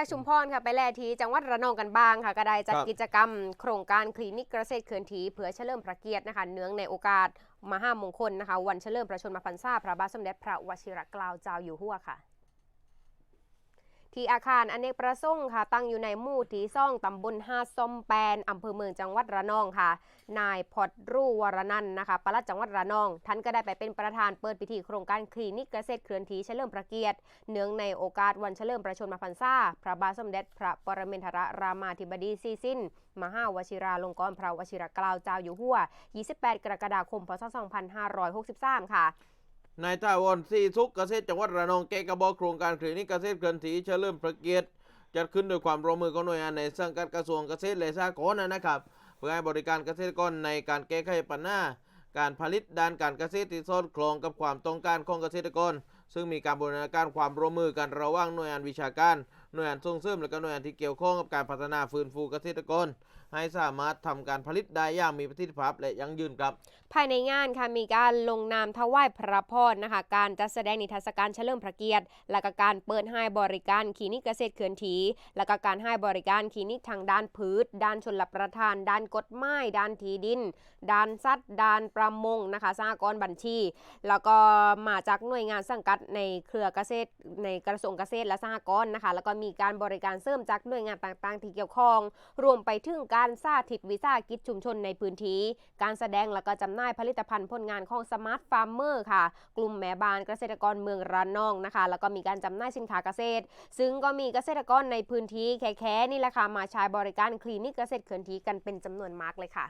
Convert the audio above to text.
จากชุมพรค่ะไปแลที่จังหวัดระนองกันบ้างค่ะก็ได้จัดครับกิจกรรม โครงการคลินิกเกษตรเขื่อนทีเพื่อเฉลิมพระเกียรตินะคะเนื่องในโอกาสมหามงคลนะคะ วันเฉลิมพระชนมพรรษาพระบาทสมเด็จพระวชิรเกล้าเจ้าอยู่หัวค่ะ ที่อาคารอเนกประสงค์ค่ะ ตั้งอยู่ในหมู่ที่ซ่องตำบลห้าสมแปนอำเภอเมืองจังหวัดระนองค่ะ นายพอดรู่วรนันท์นะคะปลัดจังหวัดระนอง ท่านก็ได้ไปเป็นประธานเปิดพิธีโครงการคลินิกเกษตรเคลื่อนที่เฉลิมพระเกียรติ เนื่องในโอกาสวันเฉลิมพระชนมพรรษาพระบาทสมเด็จพระปรมินทรรามาธิบดีซีสิ้น มหาวชิราลงกรณ์พระวชิรเกล้าเจ้าอยู่หัว 28 กรกฎาคม พศ 2563 ค่ะ นายท่าวอนซีซุกเกษตรจังหวัดระนองแกกระบอกโครงการคลินิกเกษตรเคลื่อนที่เฉลิมพระเกียรติจัดขึ้นโดยความร่วมมือของหน่วยงานในสังกัดกระทรวงเกษตรและสหกรณ์นะครับ เพื่อให้บริการเกษตรกรในการแก้ไขปัญหาการผลิตด้านการเกษตรที่สอดคล้องกับความต้องการของเกษตรกร ซึ่งมีการบูรณาการความร่วมมือกันระหว่างหน่วยงานวิชาการ หน่วยงานส่งเสริมและก็หน่วยงานที่เกี่ยวข้องกับการพัฒนาฟื้นฟูเกษตรกร ให้สามารถทำการผลิตได้อย่างมีประสิทธิภาพและยั่งยืนครับ ภายในงานค่ะมีการลงนามถวายพระพรนะคะ การจัดแสดงนิทรรศการเฉลิมพระเกียรติ และก็การเปิดให้บริการคลินิกเกษตรเขื่อนทีและก็การให้บริการคลินิกทางด้านพืช ด้านชลประทาน ด้านกฎหมายด้านที่ดิน ด้านสัตว์ด้านประมงนะคะสหกรณ์บัญชี แล้วก็มาจากหน่วยงานสังกัดในเครือเกษตรในกระทรวงเกษตรและสหกรณ์นะคะ แล้วก็มีการบริการเสริมจากหน่วยงานต่างๆ ที่เกี่ยวข้อง รวมไปถึงการสาธิตวิสาหกิจชุมชนในพื้นที่การแสดงและก็จำหน่ายผลิตภัณฑ์ผลงานของสมาร์ทฟาร์มเมอร์ค่ะ กลุ่มแม่บ้านเกษตรกรเมืองระนองนะคะ แล้วก็มีการจำหน่ายสินค้าเกษตร ซึ่งก็มีเกษตรกรในพื้นที่แค่ๆนี่แหละค่ะมาใช้บริการคลินิกเกษตรเคลื่อนที่กันเป็นจำนวนมากเลยค่ะ